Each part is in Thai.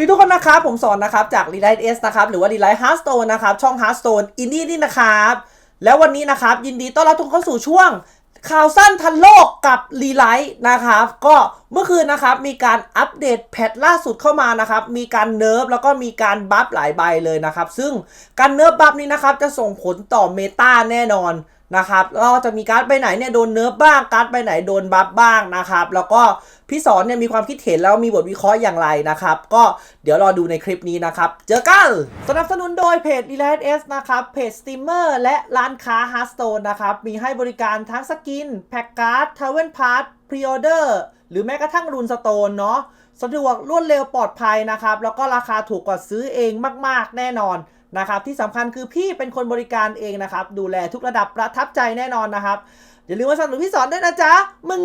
สวัสดีทุกคนนะครับ ผมสอนนะครับ จาก r e l i g h t S นะครับ หรือว่า r e l i g h t Hearthstone นะครับ ช่อง Hearthstone Indie นี่นะครับ แล้ววันนี้นะครับ ยินดีต้อนรับทุกคนเข้าสู่ช่วงข่าวสั้นทันโลกกับ r e l i g h t นะครับ ก็เมื่อคืนนะครับ มีการอัปเดตแพทล่าสุดเข้ามานะครับ มีการเนิร์ฟแล้วก็มีการบัฟหลายใบเลยนะครับ ซึ่งการเนิร์ฟบัฟนี้นะครับ จะส่งผลต่อเมตาแน่นอน นะครับแล้วก็จะมีการ์ดใบไหนเนี่ยโดนเนิร์ฟบ้างการ์ดใบไหนโดนบัฟบ้างนะครับ แล้วก็พี่สอนเนี่ยมีความคิดเห็นแล้วมีบทวิเคราะห์อย่างไรนะครับ ก็เดี๋ยวรอดูในคลิปนี้นะครับ เจอกันสนับสนุนโดยเพจ e l i t S นะครับ เพจสตรีมเมอร์และร้านค้า Hearthstone นะครับ มีให้บริการทั้งสกิน แพ็กการ์ดทาวเวนพาร์ทพรีออเดอร์หรือแม้กระทั่งรูนสโตนเนาะสะดวกรวดเร็วปลอดภัยนะครับ แล้วก็ราคาถูกกว่าซื้อเองมาก ๆ แน่นอน นะครับที่สำคัญคือพี่เป็นคนบริการเองนะครับ ดูแลทุกระดับประทับใจแน่นอนนะครับ อย่าลืมมาสนับสนุนพี่สอนด้วยนะจ๊ะมึง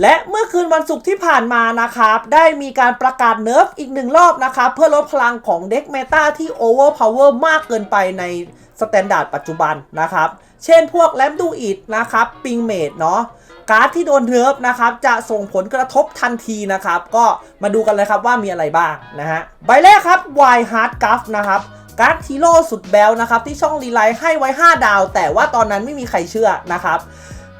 และเมื่อคืนวันศุกร์ที่ผ่านมานะครับ ได้มีการประกาศเนิร์ฟอีกหนึ่งรอบนะครับ เพื่อลดพลังของเด็กเมตาที่โอเวอร์พาวเวอร์มากเกินไปในสแตนดาร์ดปัจจุบันนะครับ เช่นพวกแลมดูอิดนะครับ ปิงเมดเนาะการ์ดที่โดนเนิร์ฟนะครับ จะส่งผลกระทบทันทีนะครับ ก็มาดูกันเลยครับว่ามีอะไรบ้างนะฮะใบแรกครับ Y Hard g u f นะครับ การ์ดฮีโร่สุดแบลนะครับ ที่ช่องรีไลท์ให้ไว้ 5 ดาว แต่ว่าตอนนั้นไม่มีใครเชื่อนะครับ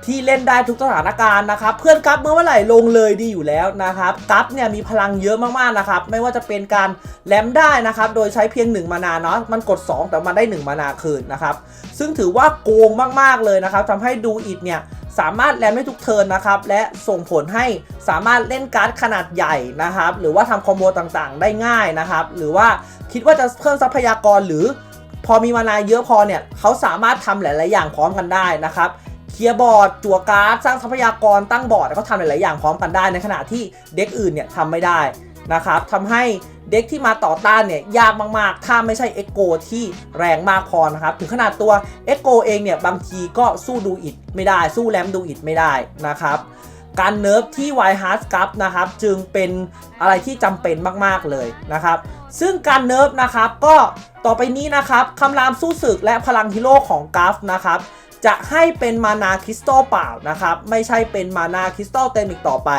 ที่เล่นได้ทุกสถานการณ์นะครับ เพื่อนกัฟเมื่อเมื่อไหร่ลงเลยดีอยู่แล้วนะครับกัฟเนี่ยมีพลังเยอะมากๆนะครับ ไม่ว่าจะเป็นการแลมได้นะครับ โดยใช้เพียง 1 มานาเนาะมันกด 2 แต่มันได้ 1 มานาคืนนะครับ ซึ่งถือว่าโกงมากๆเลยนะครับทำให้ดูอิดเนี่ย สามารถแลมได้ทุกเทิร์นนะครับ และส่งผลให้สามารถเล่นการ์ดขนาดใหญ่นะครับ หรือว่าทำคอมโบต่างๆ ได้ง่ายนะครับ หรือว่าคิดว่าจะเพิ่มทรัพยากรหรือพอมีมานาเยอะพอเนี่ยเขาสามารถทำหลาย ๆ อย่างพร้อมกันได้นะครับเคลียร์บอร์ดจั่วการ์ดสร้างทรัพยากรตั้งบอร์ดเขาทำหลาย ๆ อย่างพร้อมกันได้ในขณะที่เด็กอื่นเนี่ยทำไม่ได้ นะครับทำให้เด็กที่มาต่อต้านเนี่ยยากมาก ๆ ถ้าไม่ใช่เอ็กโกที่แรงมากพอนะครับ ถึงขนาดตัวเอ็กโกเองเนี่ยบางทีก็สู้ดูอิดไม่ได้ สู้แรมดูอิดไม่ได้นะครับ การเนิร์ฟที่ y h a r d s c u p นะครับจึงเป็นอะไรที่จำเป็นมาก ๆ เลยนะครับ ซึ่งการเนิร์ฟนะครับก็ต่อไปนี้นะครับคำรามสู้ศึกและพลังฮีโร่ของกราฟนะครับจะให้เป็นมานาคริสตัลเปล่านะครับ ไม่ใช่เป็นมานาคริสตัลเต็มอีกต่อไป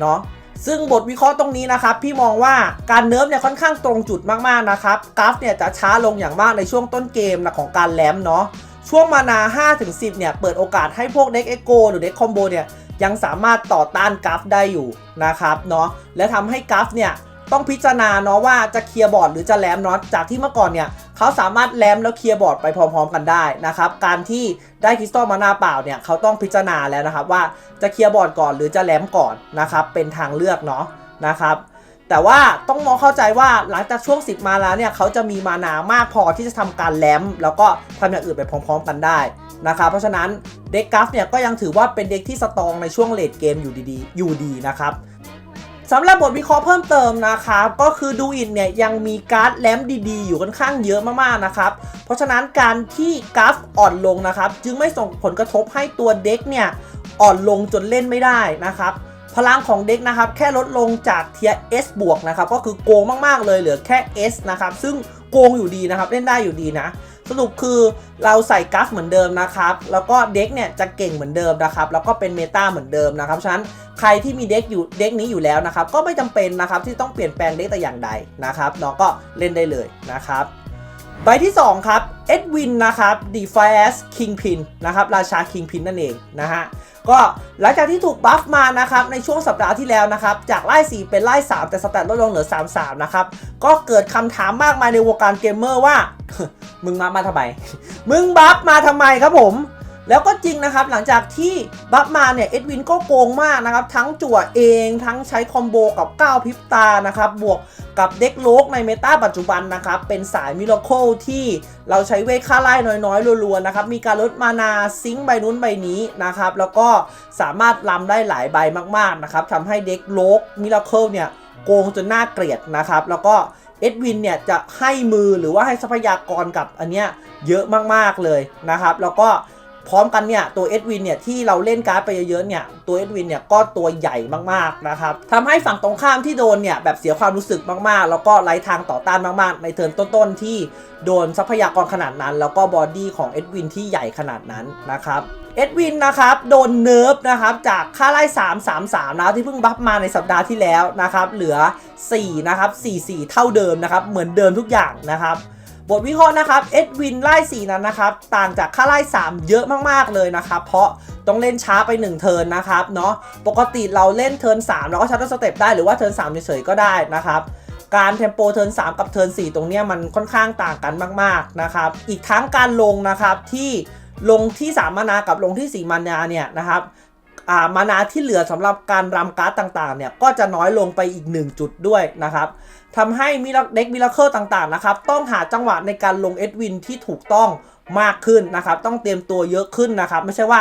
เนาะ ซึ่งบทวิเคราะห์ตรงนี้นะครับ พี่มองว่าการเนิร์ฟเนี่ยค่อนข้างตรงจุดมากๆนะครับกราฟเนี่ยจะช้าลงอย่างมากในช่วงต้นเกมนะของการแลมเนาะช่วงมานา 5-10 เนี่ย เปิดโอกาสให้พวกเด็กเอ็กโกหรือเด็กคอมโบเนี่ยยังสามารถต่อต้านกราฟได้อยู่นะครับเนาะและทำให้กราฟเนี่ยต้องพิจารณาเนาะว่าจะเคลียร์บอร์ดหรือจะแลมเนาะจากที่เมื่อก่อนเนี่ย เขาสามารถแลมแล้วเคลียร์บอร์ดไปพร้อมๆกันได้นะครับ การที่ได้คริสตัลมานาเปล่าเนี่ยเขาต้องพิจารณาแล้วนะครับว่าจะเคลียร์บอร์ดก่อนหรือจะแลมก่อนนะครับเป็นทางเลือกเนาะนะครับแต่ว่าต้องมองเข้าใจว่าหลังจากช่วง 10 มาแล้วเนี่ยเขาจะมีมานามากพอที่จะทำการแลมแล้วก็ทำอย่างอื่นไปพร้อม ๆ กันได้นะครับเพราะฉะนั้นเด็กกราฟเนี่ยก็ยังถือว่าเป็นเด็กที่สตองในช่วงเลดเกมอยู่ดีๆอยู่ดีนะครับ สำหรับบทวิเคราะห์เพิ่มเติมนะครับก็คือดูอินเนี่ยยังมีการ์ดแลมดีๆ อยู่ค่อนข้างเยอะมากๆนะครับเพราะฉะนั้นการที่กราฟอ่อนลงนะครับ จึงไม่ส่งผลกระทบให้ตัวเด็กเนี่ยอ่อนลงจนเล่นไม่ได้นะครับพลังของเด็กนะครับแค่ลดลงจากเทีย S บวกนะครับก็คือโกงมากๆเลยเหลือแค่ S นะครับซึ่งโกงอยู่ดีนะครับเล่นได้อยู่ดีนะ สรุปคือเราใส่กัฟเหมือนเดิมนะครับ แล้วก็เด็กเนี่ยจะเก่งเหมือนเดิมนะครับ แล้วก็เป็นเมตาเหมือนเดิมนะครับ ฉะนั้นใครที่มีเด็กอยู่เด็กนี้อยู่แล้วนะครับ ก็ไม่จำเป็นนะครับที่ต้องเปลี่ยนแปลงเด็กแต่อย่างใดนะครับน้องก็เล่นได้เลยนะครับ ใบที่ 2 ครับ เอ็ดวินนะครับ d e f i a s Kingpin นะครับ ราชา Kingpin นั่นเองนะฮะ ก็หลังจากที่ถูกบัฟมานะครับ ในช่วงสัปดาห์ที่แล้วนะครับ จากไล่ 4 เป็นไล่ 3 แต่สแตทลดลงเหลือ 3 3 นะครับ ก็เกิดคำถามมากมายในวงการเกมเมอร์ว่า มึงมามาทำไม มึงบัฟมาทำไมครับผม แล้วก็จริงนะครับ หลังจากที่บัฟมาเนี่ย เอ็ดวินก็โกงมากนะครับ ทั้งจั่วเองทั้งใช้คอมโบกับ 9 พิบตานะครับ บวกกับเด็กโลกในเมตาปัจจุบันนะครับ เป็นสายมิราเคิลที่เราใช้เวทค่าไล่น้อยๆรัวๆนะครับ มีการลดมานาซิงใบนู้นใบนี้นะครับ แล้วก็สามารถลำได้หลายใบมากๆนะครับทำให้เด็กโลกมิราเคิลเนี่ยโกงจนน่าเกลียดนะครับ แล้วก็เอ็ดวินเนี่ยจะให้มือหรือว่าให้ทรัพยากรกับอันเนี้ยเยอะมากๆเลยนะครับ แล้วก็ พร้อมกันเนี่ยตัวเอ็ดวินเนี่ยที่เราเล่นการ์ดไปเยอะๆเนี่ยตัวเอ็ดวินเนี่ยก็ตัวใหญ่มากๆนะครับทำให้ฝั่งตรงข้ามที่โดนเนี่ยแบบเสียความรู้สึกมากๆ แล้วก็ไร้ทางต่อต้านมากๆ ในเทิร์นต้นๆที่โดนทรัพยากรขนาดนั้น แล้วก็บอดี้ของเอ็ดวินที่ใหญ่ขนาดนั้นนะครับเอ็ดวินนะครับโดนเนิร์ฟนะครับจากค่าไล่ 3 3 3นะที่เพิ่งบัฟมาในสัปดาห์ที่แล้วนะครับเหลือ 4 นะครับ 4 4 เท่าเดิมนะครับเหมือนเดิมทุกอย่างนะครับ บทวิเคราะห์นะครับเอ็ดวินไล่4นั้นนะครับต่างจากค่าไล่ 3 เยอะมากๆเลยนะครับ เพราะต้องเล่นช้าไป 1 เทิร์นนะครับเนาะปกติเราเล่นเทิร์น3เราก็ชัตเตอร์สเต็ปได้หรือว่าเทิร์น3เฉยๆก็ได้นะครับการเทมโปเทิร์น3กับเทิร์น4ตรงนี้มันค่อนข้างต่างกันมากๆนะครับอีกทั้งการลงนะครับที่ลงที่ 3 มานากับลงที่ 4 มานาเนี่ยนะครับ มานาที่เหลือสำหรับการรำการ์ดต่างๆเนี่ยก็จะน้อยลงไปอีก 1 จุดด้วยนะครับทำให้มิลเด็กมิลเคิลต่างๆนะครับต้องหาจังหวะในการลงเอ็ดวินที่ถูกต้องมากขึ้นนะครับ ต้องเตรียมตัวเยอะขึ้นนะครับ ไม่ใช่ว่า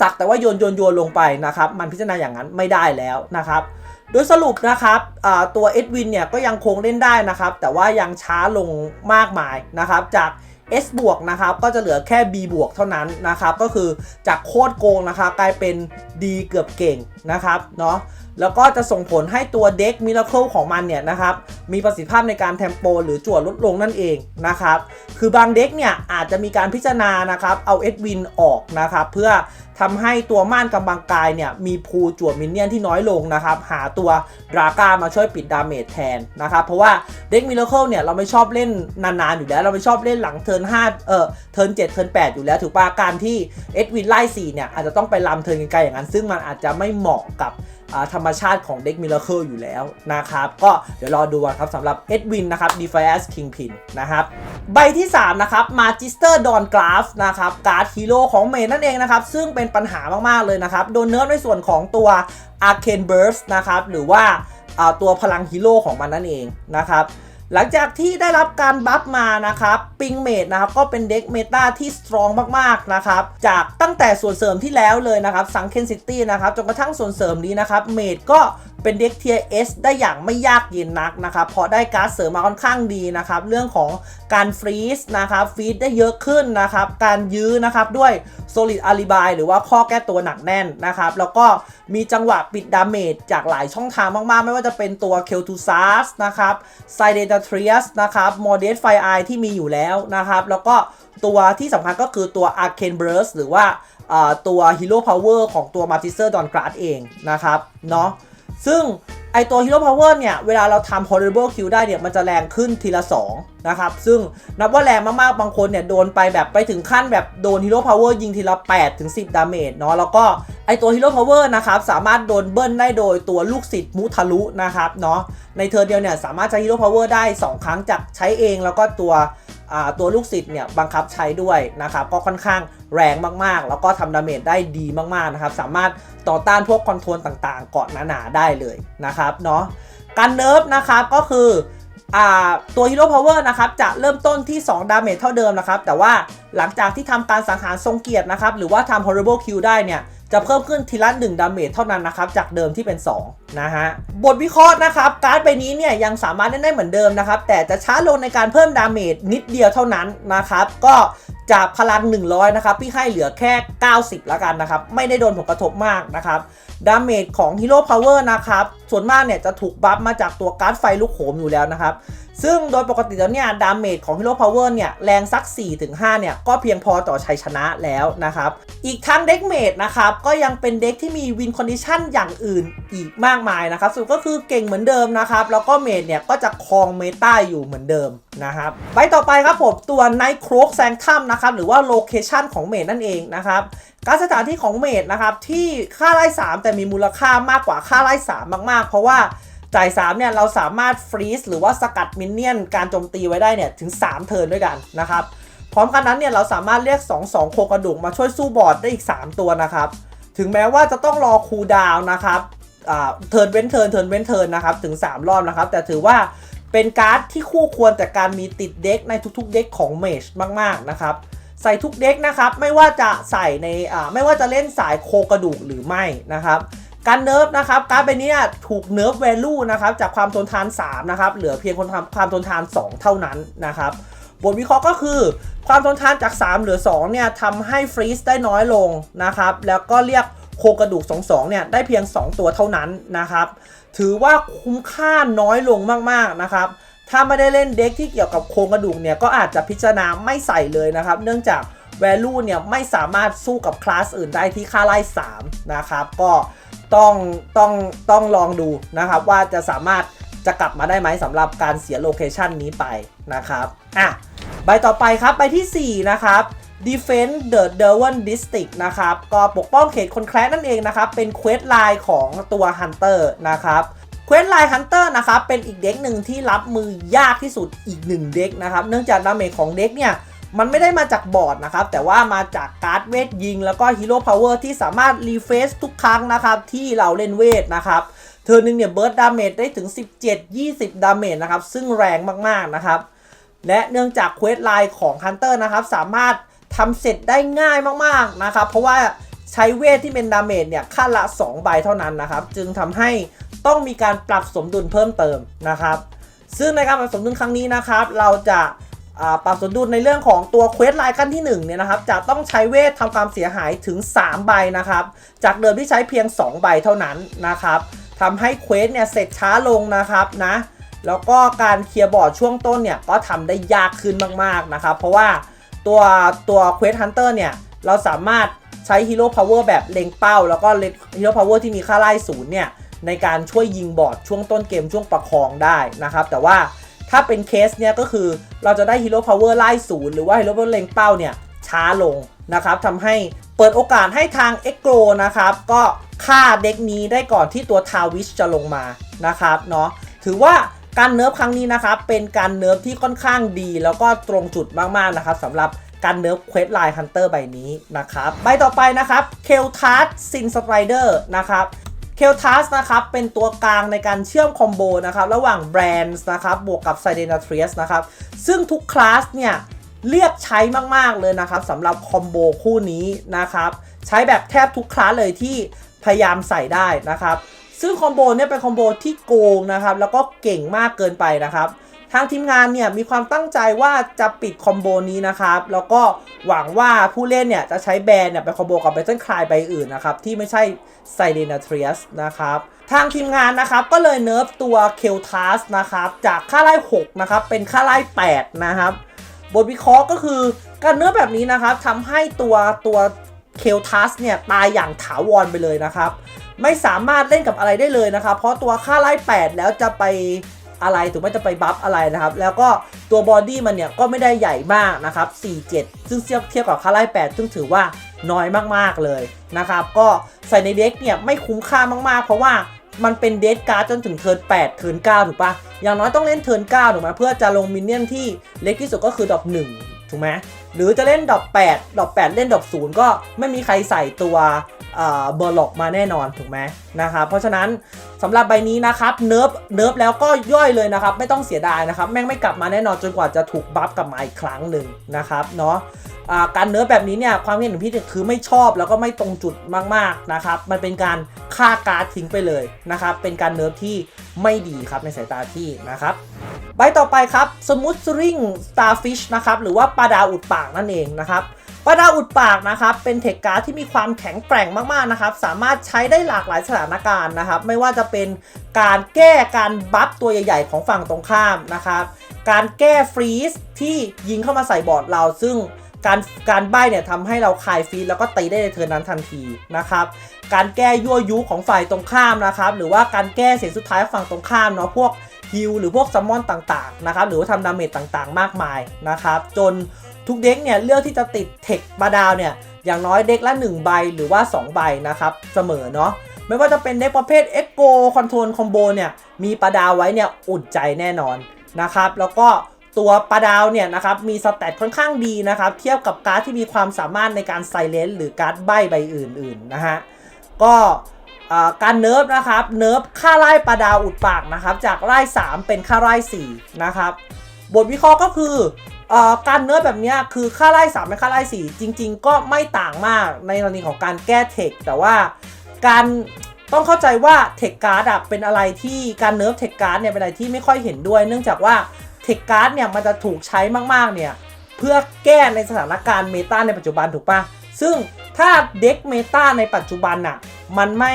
สักๆแต่ว่าโยนโยนโยนลงไปนะครับ มันพิจารณาอย่างนั้นไม่ได้แล้วนะครับ โดยสรุปนะครับตัวเอ็ดวินเนี่ยก็ยังคงเล่นได้นะครับ แต่ว่ายังช้าลงมากมายนะครับจาก S บวกนะครับก็จะเหลือแค่ B บวกเท่านั้นนะครับก็คือจากโคตรโกงนะครับกลายเป็น D เกือบเก่งนะครับเนาะ แล้วก็จะส่งผลให้ตัวเด็กมิราเคิลของมันเนี่ยนะครับ มีประสิทธิภาพในการเทมโปหรือจวดลดลงนั่นเองนะครับ คือบางเด็กเนี่ยอาจจะมีการพิจารณานะครับ เอาเอ็ดวินออกนะครับ เพื่อทำให้ตัวม่านกำบังกายเนี่ยมีพูจวดมินเนี่ยนที่น้อยลงนะครับ หาตัวดราก้ามาช่วยปิดดาเมจแทนนะครับ เพราะว่าเด็กมิราเคิลเนี่ยเราไม่ชอบเล่นนานๆอยู่แล้ว เราไม่ชอบเล่นหลังเทิร์น5เออเทิร์น7เทิร์น8อยู่แล้วถูกปะการที่เอ็ดวินไล่4เนี่ยอาจจะต้องไปลำเทิร์นไกลๆอย่างนั้น ซึ่งมันอาจจะไม่เหมาะกับ ธรรมชาติของเด็กมิราเคิลอยู่แล้วนะครับก็เดี๋ยวรอดูครับสำหรับเอ็ดวินนะครับดีฟายสคิงพินนะครับใบที่ 3 นะครับมาจิสเตอร์ดอนกราฟนะครับการ์ดฮีโร่ของเมนนั่นเองนะครับ ซึ่งเป็นปัญหามาก ๆ เลยนะครับ โดนเนิร์ฟในส่วนของตัว Arcane Burst นะครับ หรือว่าตัวพลังฮีโร่ของมันนั่นเองนะครับ หลังจากที่ได้รับการบัฟมานะครับปิงเมดนะครับก็เป็นเด็กเมตาที่สตรองมากๆนะครับจากตั้งแต่ส่วนเสริมที่แล้วเลยนะครับสังเคนซิตี้นะครับจนกระทั่งส่วนเสริมนี้นะครับเมดก็ เป็นเด็กเทียเอสได้อย่างไม่ยากเย็นนักนะครับเพราะได้การ์ดเสริมมาค่อนข้างดีนะครับเรื่องของการฟรีซนะครับฟรีซได้เยอะขึ้นนะครับการยื้อนะครับด้วย Solid a l i b i หรือว่าข้อแก้ตัวหนักแน่นนะครับแล้วก็มีจังหวะปิดดาเมจจากหลายช่องทางมาก ๆ ไม่ว่าจะเป็นตัว k e l t u s a s นะครับ s i d e t a t r i u s นะครับ m o d e s Fire Eye ที่มีอยู่แล้วนะครับแล้วก็ตัวที่สำคัญก็คือตัว Arcane Burst หรือว่าอ่าตัว Hero Power ของตัว m a r t i s e r Dawn Guard เองนะครับเนาะ ซึ่งไอตัว Hero Power เนี่ย เวลาเราทำ Horrible Kill ได้เนี่ย มันจะแรงขึ้นทีละ 2 นะครับ ซึ่งนับว่าแรงมากๆ บางคนเนี่ย โดนไปแบบไปถึงขั้นแบบโดน Hero Power ยิงทีละ 8 ถึง 10 ดาเมจเนาะแล้วก็ไอตัว Hero Power นะครับ สามารถโดนเบิ้ลได้โดยตัวลูกศิษย์มุทะลุนะครับเนาะในเทอร์นเดียวเนี่ย สามารถใช้ Hero Power ได้ 2 ครั้งจากใช้เองแล้วก็ตัว ตัวลูกศิษย์เนี่ยบังคับใช้ด้วยนะครับก็ค่อนข้างแรงมากๆ แล้วก็ทำดาเมจได้ดีมากๆนะครับสามารถต่อต้านพวกคอนโทรลต่างๆเกาะหนาๆได้เลยนะครับเนาะการเนิร์ฟนะครับก็คืออ่าตัว Hero Power นะครับจะเริ่มต้นที่ 2 ดาเมจเท่าเดิมนะครับ แต่ว่าหลังจากที่ทำการสังหารทรงเกียรตินะครับ หรือว่าทำ Horrible Kill ได้เนี่ย จะเพิ่มขึ้นทีละ1ดาเมจเท่านั้นนะครับจากเดิมที่เป็น 2 นะฮะ บทวิเคราะห์นะครับการ์ดใบนี้เนี่ยยังสามารถเล่นได้เหมือนเดิมนะครับ แต่จะช้าลงในการเพิ่มดาเมจนิดเดียวเท่านั้นนะครับ ก็จากพลัง 100 นะครับ พี่ให้เหลือแค่ 90แล้วกันนะครับ ไม่ได้โดนผลกระทบมากนะครับ ดาเมจของ Hero Power นะครับ ส่วนมากเนี่ยจะถูกบัฟมาจากตัวการ์ดไฟลูกโหมอยู่แล้วนะครับ ซึ่งโดยปกติแล้วเนี่ยดาเมจของ Hero Power เนี่ยแรงสัก 4-5 เนี่ย ก็เพียงพอต่อชัยชนะแล้วนะครับ อีกทั้งเด็กเมดนะครับ ก็ยังเป็นเด็กที่มีวินคอนดิชันอย่างอื่นอีกมากมายนะครับสุดก็คือเก่งเหมือนเดิมนะครับ แล้วก็เมดเนี่ย ก็จะครองเมตาอยู่เหมือนเดิมนะครับใบต่อไปครับผมตัว Night Croak แซงถ้ำนะครับหรือว่าโลเคชันของเมดนั่นเองนะครับการสถานที่ของเมดนะครับที่ค่าไล่3แต่มีมูลค่ามากกว่าค่าไล่3มากๆ เพราะว่า จ่าย 3 เนี่ย เราสามารถฟรีซหรือว่าสกัดมินเนี่ยนการโจมตีไว้ได้เนี่ยถึง 3 เทิร์นด้วยกันนะครับ พร้อมกันนั้นเนี่ยเราสามารถเรียก 2 2 โครงกระดูกมาช่วยสู้บอร์ดได้อีก 3 ตัวนะครับ ถึงแม้ว่าจะต้องรอคูดาวนะครับเทิร์นเว้นเทิร์นเทิร์นเว้นเทิร์นนะครับถึง 3 รอบนะครับ แต่ถือว่าเป็นการ์ดที่คู่ควรแต่การมีติดเด็กในทุกๆเด็กของเมจมากๆนะครับใส่ทุกเด็กนะครับไม่ว่าจะใส่ในไม่ว่าจะเล่นสายโคกระดูกหรือไม่นะครับ การเนิร์ฟนะครับการ์ดใบนี้ถูกเนิร์ฟแวลูนะครับจากความทนทาน 3 นะครับ เหลือเพียงคนความทนทาน 2 เท่านั้นนะครับบทวิเคราะห์ก็คือ ความทนทานจาก 3 เหลือ 2 เนี่ยทำให้ฟรีซได้น้อยลงนะครับ แล้วก็เรียกโครงกระดูก 2-2 เนี่ยได้เพียง 2 ตัวเท่านั้นนะครับ ถือว่าคุ้มค่าน้อยลงมากๆนะครับ ถ้าไม่ได้เล่นเด็กที่เกี่ยวกับโครงกระดูกเนี่ยก็อาจจะพิจารณาไม่ใส่เลยนะครับ เนื่องจาก value เนี่ยไม่สามารถสู้กับคลาสอื่นได้ที่ค่าไล่3นะครับ ก็ ต้องต้องต้องลองดูนะครับว่าจะสามารถจะกลับมาได้ไหมสำหรับการเสียโลเคชันนี้ไปนะครับอะใบต่อไปครับใบที่ 4 นะครับ Defend the Derwent District นะครับ ก็ปกป้องเขตคนแคร์นั่นเองนะครับ เป็นเควสไลน์ของตัว Hunter นะครับเควสไลน์ Hunter นะครับ เป็นอีกเด็กหนึ่งที่รับมือยากที่สุดอีกหนึ่งเด็กนะครับ เนื่องจากดาเมจของเด็กเนี่ย มันไม่ได้มาจากบอร์ดนะครับ แต่ว่ามาจากการ์ดเวทยิง แล้วก็ฮีโร่พาวเวอร์ที่สามารถรีเฟซทุกครั้งนะครับ ที่เราเล่นเวทนะครับเธอหนึ่งเนี่ยเบิร์ดดาเมจได้ถึง 17-20 ดาเมจนะครับ ซึ่งแรงมากๆนะครับ และเนื่องจากเควสไลน์ของ Hunter นะครับ สามารถทำเสร็จได้ง่ายมากๆนะครับ เพราะว่าใช้เวทที่เป็นดาเมจเนี่ยขั้นละ 2 ใบเท่านั้นนะครับ จึงทำให้ต้องมีการปรับสมดุลเพิ่มเติมนะครับ ซึ่งในการปรับสมดุลครั้งนี้นะครับ เราจะ ปรับสมดุลในเรื่องของตัวเควสไลน์ขั้นที่1เนี่ยนะครับจะต้องใช้เวททำความเสียหายถึง 3 ใบนะครับ จากเดิมที่ใช้เพียง 2 ใบเท่านั้นนะครับทำให้เควสเนี่ยเสร็จช้าลงนะครับนะแล้วก็การเคลียร์บอร์ดช่วงต้นเนี่ยก็ทำได้ยากขึ้นมากๆนะครับ เพราะว่าตัวตัวเควสฮันเตอร์เนี่ยเราสามารถใช้ฮีโร่พาวเวอร์แบบเล็งเป้า แล้วก็ฮีโร่พาวเวอร์ที่มีค่าไล่ศูนย์เนี่ยในการช่วยยิงบอร์ดช่วงต้นเกมช่วงประคองได้นะครับ แต่ว่า ถ้าเป็นเคสเนี่ยก็คือเราจะได้ฮีโร่พาวเวอร์ไล่ศูนย์หรือว่าฮีโร่พาวเวอร์เล็งเป้าเนี่ยช้าลงนะครับทำให้เปิดโอกาสให้ทางเอ็กโกนะครับ ก็ฆ่าเด็กนี้ได้ก่อนที่ตัวทาวิชจะลงมานะครับเนาะถือว่าการเนิร์ฟครั้งนี้นะครับ เป็นการเนิร์ฟที่ค่อนข้างดี แล้วก็ตรงจุดมากๆนะครับสำหรับการเนิร์ฟเควสไลน์ฮันเตอร์ใบนี้นะครับ ใบต่อไปนะครับเคลทัสซินสไตรเดอร์นะครับ เคลทัสนะครับเป็นตัวกลางในการเชื่อมคอมโบนะครับระหว่างแบรนด์นะครับบวกกับไซเดนาทรีสนะครับซึ่งทุกคลาสเนี่ยเรียกใช้มาก ๆ เลยนะครับสำหรับคอมโบคู่นี้นะครับใช้แบบแทบทุกคลาสเลยที่พยายามใส่ได้นะครับซึ่งคอมโบเนี่ยเป็นคอมโบที่โกงนะครับแล้วก็เก่งมากเกินไปนะครับ ทางทีมงานเนี่ยมีความตั้งใจว่าจะปิดคอมโบนี้นะครับ แล้วก็หวังว่าผู้เล่นเนี่ยจะใช้แบรนด์เนี่ยไปคอมโบกับเบ t เ l ิลคลายใบอื่นนะครับ ที่ไม่ใช่ไซเดนาทรีสนะครับทางทีมงานนะครับก็เลยเนิร์ฟตัวเคลทัสนะครับจากค่าไล่6นะครับเป็นค่าไล่8นะครับบทวิเคราะห์ก็คือการเนื้อแบบนี้นะครับทำให้ตัวตัวเคลทัสเนี่ยตายอย่างถาวรไปเลยนะครับ ไม่สามารถเล่นกับอะไรได้เลยนะครับ เพราะตัวค่าไล่8แล้วจะไป อะไรถูกไหมจะไปบัฟอะไรนะครับ แล้วก็ตัวบอดี้มันเนี่ยก็ไม่ได้ใหญ่มากนะครับ47 ซึ่งเทียบเทียบกับค่าไล่8ซึ่งถือว่าน้อยมากๆเลยนะครับ ก็ใส่ในเด็กเนี่ยไม่คุ้มค่ามากๆ เพราะว่ามันเป็นเดทการ์ดจนถึงเทิร์น8เทิร์น9ถูกปะอย่างน้อยต้องเล่นเทิร์น9ถูกไหมเพื่อจะลงมินเนี่ยนที่เล็กที่สุดก็คือดอก1 ถูกไหมหรือจะเล่นดอก8ดอก8 เล่นดอก0ก็ไม่มีใครใส่ตัวเบอร์ล็อกมาแน่นอนถูกไหมนะครับเพราะฉะนั้นสำหรับใบนี้นะครับเนิร์ฟเนิร์ฟแล้วก็ย่อยเลยนะครับ ไม่ต้องเสียดายนะครับ แม่งไม่กลับมาแน่นอนจนกว่าจะถูกบัฟกลับมาอีกครั้งหนึ่งนะครับเนาะ การเนิร์ฟแบบนี้เนี่ยความเห็นของพี่คือไม่ชอบแล้วก็ไม่ตรงจุดมากๆนะครับมันเป็นการฆ่าการ์ดทิ้งไปเลยนะครับเป็นการเนิร์ฟที่ไม่ดีครับในสายตาที่นะครับใบต่อไปครับสมูทริงสตาร์ฟิชนะครับหรือว่าปลาดาวอุดปากนั่นเองนะครับปลาดาวอุดปากนะครับเป็นเทคการ์ดที่มีความแข็งแกร่งมากๆนะครับสามารถใช้ได้หลากหลายสถานการณ์นะครับไม่ว่าจะเป็นการแก้การบัฟตัวใหญ่ๆของฝั่งตรงข้ามนะครับการแก้ฟรีซที่ยิงเข้ามาใส่บอร์ดเราซึ่ง การการใบ้เนี่ยทำให้เราคลายฟรีซแล้วก็ตีได้ในเทิร์นนั้นทันทีนะครับการแก้ยั่วยุของฝ่ายตรงข้ามนะครับหรือว่าการแก้เสียงสุดท้ายฝั่งตรงข้ามเนาะพวกฮิลหรือพวกซัมมอนต่างๆนะครับหรือว่าทำดาเมจต่างๆ มากมายนะครับจนทุกเด็กเนี่ยเลือกที่จะติดเทคบาดาวเนี่ยอย่างน้อยเด็กละ 1 ใบหรือว่า 2 ใบนะครับเสมอเนาะไม่ว่าจะเป็นเด็กประเภท e โกคอนโทรลคอมโบเนี่ยมีปลาดาวไว้เนี่ยอุ่นใจแน่นอนนะครับแล้วก็ ตัวปลาดาวเนี่ยนะครับมีสเตตค่อนข้างดีนะครับ เทียบกับการ์ดที่มีความสามารถในการไซเลนหรือการ์ดใบใบอื่นๆนะฮะก็การเนิร์ฟนะครับเนิร์ฟค่าไล่ปลาดาวอุดปากนะครับจากไล่ 3 เป็นค่าไล่4นะครับบทวิเคราะห์ก็คือการเนิร์ฟแบบนี้คือค่าไล่3เป็นค่าไล่4จริง ๆ ก็ไม่ต่างมากในกรณีของการแก้เทคแต่ว่าการต้องเข้าใจว่าเทคการ์ดเป็นอะไรที่การเนิร์ฟเทคการ์ดเนี่ยเป็นอะไรที่ไม่ค่อยเห็นด้วย เนื่องจากว่า ทคการ์ดเนี่ยมันจะถูกใช้มากๆเนี่ยเพื่อแก้ในสถานการณ์เมตาในปัจจุบันถูกปะซึ่งถ้าเด็กเมตาในปัจจุบันน่ะมันไม่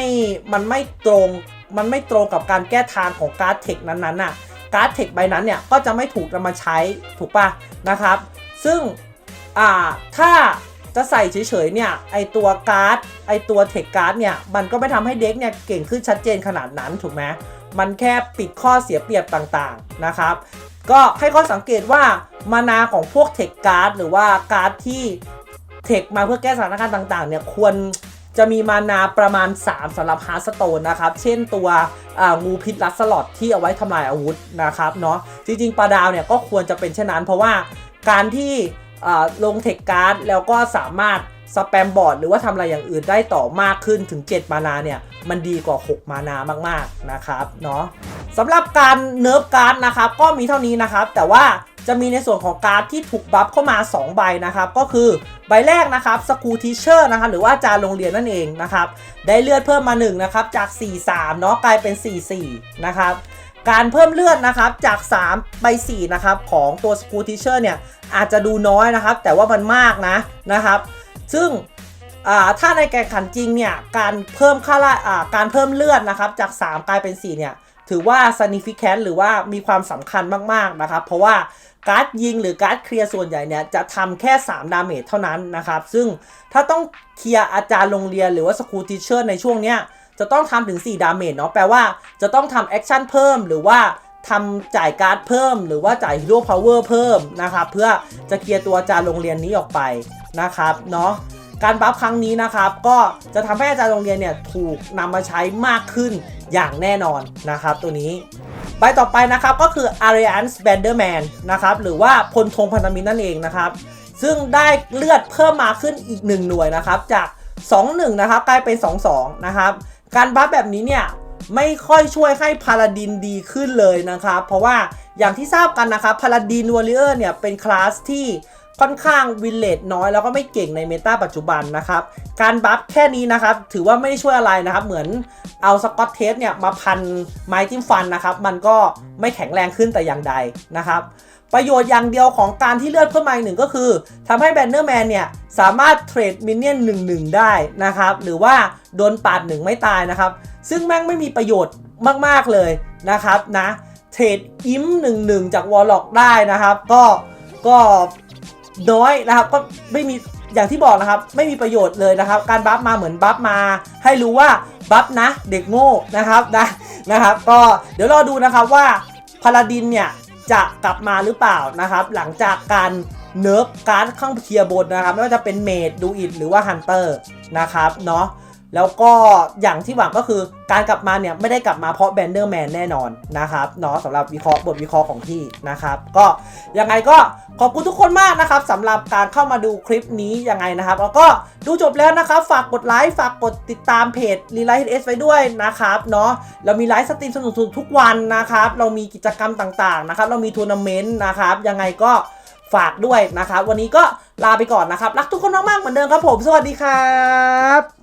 มันไม่ตรงมันไม่ตรงกับการแก้ทางของการ์ดเทคนั้นๆน่ะการ์ดเทคใบนั้นเนี่ยก็จะไม่ถูกนำมาใช้ถูกปะนะครับ ซึ่งอ่าถ้าจะใส่เฉยๆเนี่ยไอตัวการ์ดไอตัวเทคการ์ดเนี่ยมันก็ไม่ทำให้เด็กเนี่ยเก่งขึ้นชัดเจนขนาดนั้นถูกไหมมันแค่ปิดข้อเสียเปรียบต่างๆนะครับ ก็ให้ข้อสังเกตว่ามานาของพวกเทคการ์ดหรือว่าการ์ดที่เทคมาเพื่อแก้สถานการณ์ต่างๆเนี่ยควรจะมีมานาประมาณ 3สำหรับฮาร์สโตนนะครับ เช่นตัวงูพิษลัดสลอดที่เอาไว้ทำลายอาวุธนะครับเนาะจริงๆปลาดาวเนี่ยก็ควรจะเป็นเช่นนั้น เพราะว่าการที่ลงเทคการ์ดแล้วก็สามารถ สแปมบอร์ดหรือว่าทำอะไรอย่างอื่นได้ต่อมากขึ้นถึง 7 มานาเนี่ย มันดีกว่า 6 มานามากๆนะครับเนาะสำหรับการเนิร์ฟการ์ดนะครับก็มีเท่านี้นะครับ แต่ว่าจะมีในส่วนของการ์ดที่ถูกบัฟเข้ามา 2 ใบนะครับ ก็คือใบแรกนะครับสกูทีเชอร์นะครับหรือว่าอาจารย์โรงเรียนนั่นเองนะครับ ได้เลือดเพิ่มมา1นะครับจาก 4-3 เนาะกลายเป็น 4-4 นะครับการเพิ่มเลือดนะครับจาก 3 ไป 4 นะครับ ของตัวสกูทีเชอร์เนี่ย อาจจะดูน้อยนะครับ แต่ว่ามันมากนะนะครับ ซึ่งถ้าในแข่งขันจริงเนี่ยการเพิ่มค่าละอ่าการเพิ่มเลือดนะครับจาก 3 กลายเป็น 4 เนี่ยถือว่า significant หรือว่ามีความสำคัญมาก ๆ นะครับ เพราะว่าการ์ดยิงหรือการ์ดเคลียร์ส่วนใหญ่เนี่ยจะทำแค่ 3 ดาเมจเท่านั้นนะครับ ซึ่งถ้าต้องเคลียร์อาจารย์โรงเรียนหรือว่าสกูติเชอร์ในช่วงเนี้ยจะต้องทำถึง 4 ดาเมจเนาะแปลว่าจะต้องทำแอคชั่นเพิ่มหรือว่าทำจ่ายการ์ดเพิ่ม หรือว่าจ่ายฮีโร่พาวเวอร์เพิ่มนะครับเพื่อจะเคลียร์ตัวอาจารย์โรงเรียนนี้ออกไป นะครับเนาะการบัฟครั้งนี้นะครับ ก็จะทำให้อาจารย์โรงเรียนเนี่ยถูกนำมาใช้มากขึ้นอย่างแน่นอนนะครับ ตัวนี้ใบต่อไปนะครับก็คือ a r i a n s b a n d e r m a n นะครับหรือว่าพลธงพันธมิตรนั่นเองนะครับ ซึ่งได้เลือดเพิ่มมาขึ้นอีก 1 หน่วยนะครับ จาก 2-1 นะครับกลายเป็น 2-2 นะครับ การบัฟแบบนี้เนี่ยไม่ค่อยช่วยให้พาลาดินดีขึ้นเลยนะครับ เพราะว่าอย่างที่ทราบกันนะครับพาลาดินวอริเออร์เนี่ยเป็นคลาสที่ ค่อนข้างวินเลตน้อยแล้วก็ไม่เก่งในเมตาปัจจุบันนะครับ การบัฟแค่นี้นะครับ ถือว่าไม่ได้ช่วยอะไรนะครับ เหมือนเอาสกอตเทสเนี่ยมาพันไม้จิ้มฟันนะครับ มันก็ไม่แข็งแรงขึ้นแต่อย่างใดนะครับ ประโยชน์อย่างเดียวของการที่เลือดเพิ่มมาอีกหนึ่งก็คือทำให้แบนเนอร์แมนเนี่ยสามารถเทรดมินเนี่ยนหนึ่งหนึ่งได้นะครับ หรือว่าโดนปาดหนึ่งไม่ตายนะครับ ซึ่งแม่งไม่มีประโยชน์มากๆเลยนะครับนะเทรดอิมหนึ่งหนึ่งจากวอลล็อกได้นะครับ ก็ก็ น้อยนะครับ ก็ไม่มีอย่างที่บอกนะครับ ไม่มีประโยชน์เลยนะครับ การบัฟมาเหมือนบัฟมา ให้รู้ว่าบัฟนะเด็กโง่นะครับนะนะครับ ก็เดี๋ยวรอดูนะครับว่าพาลาดินเนี่ยจะกลับมาหรือเปล่านะครับ หลังจากการเนิร์ฟการ์ดข้างเทียบนนะครับ ไม่ว่าจะเป็นเมดดูอิดหรือว่าฮันเตอร์นะครับเนาะ แล้วก็อย่างที่หวังก็คือการกลับมาเนี่ยไม่ได้กลับมาเพราะแบนเดอร์แมนแน่นอนนะครับเนาะสำหรับวิเคราะห์บทวิเคราะห์ของพี่นะครับ ก็ยังไงก็ขอบคุณทุกคนมากนะครับสำหรับการเข้ามาดูคลิปนี้ยังไงนะครับ แล้วก็ดูจบแล้วนะครับ ฝากกดไลค์ฝากกดติดตามเพจรีไลท์เอสไว้ด้วยนะครับเนาะเรามีไลฟ์สตรีมสนุกๆทุกวันนะครับ เรามีกิจกรรมต่างๆนะครับ เรามีทัวร์นาเมนต์นะครับยังไงก็ฝากด้วยนะครับ วันนี้ก็ลาไปก่อนนะครับ รักทุกคนมากๆเหมือนเดิมครับผม สวัสดีครับ